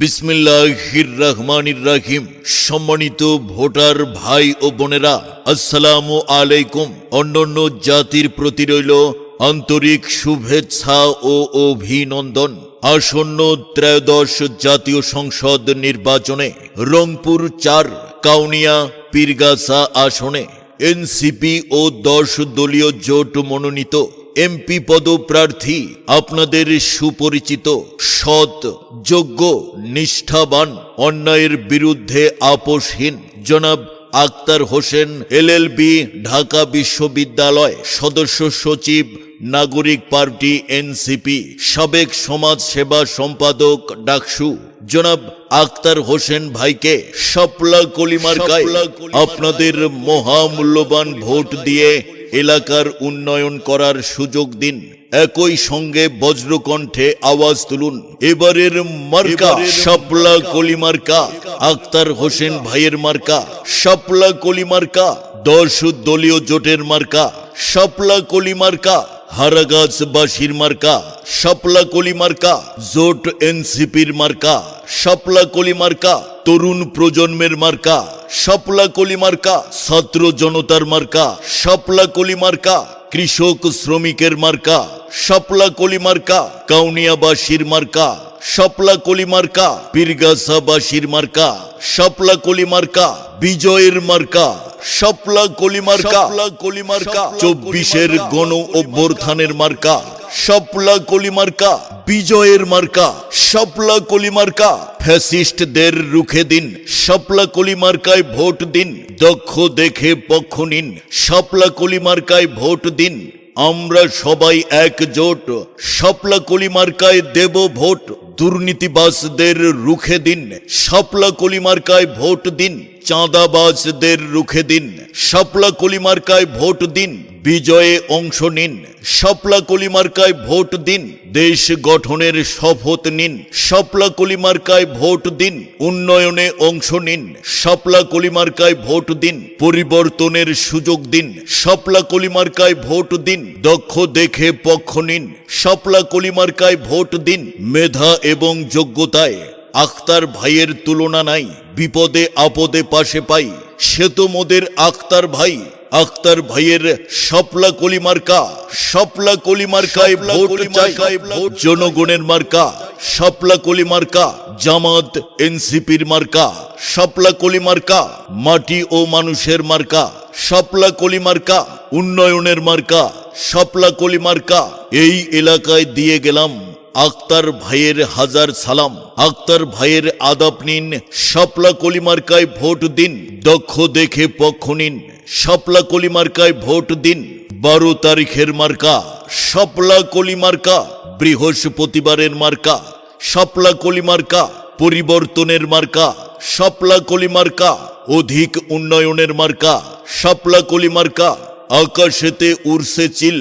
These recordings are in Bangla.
বিসমিল্লাহির রহমানির রাহিম সম্মানিত ভোটার ভাই ও বোনেরা, আসসালামু আলাইকুম। অন্যান্য জাতির প্রতি রইল আন্তরিক শুভেচ্ছা ও অভিনন্দন। আসন্ন ত্রয়োদশ জাতীয় সংসদ নির্বাচনে রংপুর চার, কাউনিয়া, পীরগাছা আসনে এনসিপি ও দশ দলীয় জোট মনোনীত এমপি পদপ্রার্থী আপনাদের সুপরিচিত সৎ যোগ্য নিষ্ঠাবান অন্যায়ের বিরুদ্ধে আপোষহীন জনাব আক্তার হোসেন এলএলবি ঢাকা বিশ্ববিদ্যালয় সদস্য সচিব নাগরিক পার্টি এনসিপি সাবেক সমাজ সেবা সম্পাদক ডাকসু জনাব আক্তার হোসেন ভাইকে শাপলা কলিমার্কায় আপনাদের মহামূল্যবান ভোট দিয়ে এলাকার উন্নয়ন করার সুযোগ দিন। একই সঙ্গে বজ্রকণ্ঠে আওয়াজ তুলুন। এবারের মার্কা শাপলা কলিমার্কা আক্তার হোসেন ভাইয়ের মার্কা শাপলা কলিমার্কা দশ দলীয় জোটের মার্কা শাপলা কলিমার্কা হারাগাছবাসীর মার্কা শাপলা কলি মার্কা জোট এনসিপির মার্কা শাপলা কলি মার্কা তরুণ প্রজন্মের মার্কা শাপলা কলি মার্কা ছাত্র জনতার মার্কা শাপলা কলি মার্কা কৃষক শ্রমিকের মার্কা শাপলা কলি মার্কা কাউনিয়াবাসীর মার্কা শাপলা কলি মার্কা পীরগাছাবাসীর মার্কা শাপলা কলি মার্কা বিজয়ের মার্কা শাপলা কলি মার্কা কলি মার্কা চব্বিশের গণ অভ্যর্থানের মার্কা। শাপলা কলি মার্কা বিজয়ের মার্কা। শাপলা কলি মার্কা ফ্যাসিস্টদের রুখে দিন। শাপলা কলি মার্কায় ভোট দিন। দক্ষ দেখে পক্ষ নিন। শাপলা কলি মার্কায় ভোট দিন। আমরা সবাই একজোট। শাপলা কলি মার্কায় দেব ভোট। দুর্নীতিবাসদের রুখে দিন। শাপলা কলি মার্কায় ভোট দিন। চাঁদাবাজদের রুখে দিন। শাপলা কলি মার্কায় ভোট দিন। বিজয়ে অংশ নিন। শাপলা কলি মার্কায় ভোট দিন। দেশ গঠনের শপথ নিন। শাপলা কলি মার্কায় ভোট দিন। উন্নয়নে অংশ নিন। শাপলা কলি মার্কায় ভোট দিন। পরিবর্তনের সুযোগ দিন। শাপলা কলি মার্কায় ভোট দিন। দক্ষ দেখে পক্ষ নিন। শাপলা কলি মার্কায় ভোট দিন। মেধা এবং যোগ্যতায় আখতার ভাইয়ের তুলনা নাই বিপদে আপদে পাশে পাই। সে তো মোদের আক্তার ভাই আখতার ভাইয়ের শাপলা কলি মার্কা শাপলা কলি মার্কায় ভোট চাই। জনগণের মার্কা শাপলা কলি মার্কা জামাত এনসিপির মার্কা শাপলা কলি মার্কা মাটি ও মানুষের মার্কা শাপলা কলি মার্কা উন্নয়নের মার্কা শাপলা কলি মার্কা এই এলাকায় দিয়ে গেলাম আক্তার ভাইয়ের হাজার সালাম। আক্তার ভাইয়ের আদাব নিন, শাপলা কলিমার্কায় ভোট দিন, দক্ষ দেখে পক্ষ নিন, শাপলা কলিমার্কায় ভোট দিন, বারো তারিখের মার্কা, শাপলা কলিমার্কা, বৃহস্পতিবারের মার্কা, শাপলা কলিমার্কা, পরিবর্তনের মার্কা, শাপলা কলিমার্কা, অধিক উন্নয়নের মার্কা, শাপলা কলিমার্কা আকাশেতে উড়ছে চিল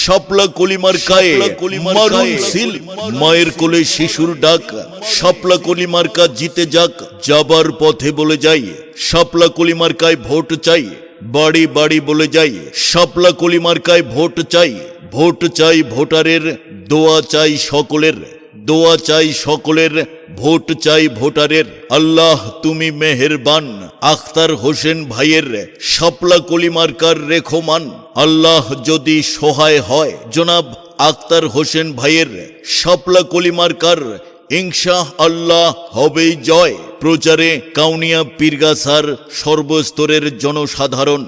শাপলা কলিমার কায়ে মারুন সিল মায়ের কোলে শিশুর ডাক শাপলা কলিমার কা জিতে যাক যাবার পথে বলে যাই শাপলা কলিমার কায় ভোট চাই বাড়ি বাড়ি বলে যাই শাপলা কলিমার কায় ভোট চাই ভোট চাই ভোটারের দোয়া চাই সকলের দোয়া চাই সকলের ভোট চাই ভোটারের। আল্লাহ, তুমি মেহেরবান। আখতার হোসেন ভাইয়ের শাপলা কলিমার্কার রেখমান। আল্লাহ যদি সহায় হয়, জনাব আখতার হোসেন ভাইয়ের শাপলা কলিমার্কার ইনশাহ আল্লাহ হবেই জয়। প্রচারে কাউনিয়া পীরগাছার সর্বস্তরের জনসাধারণ।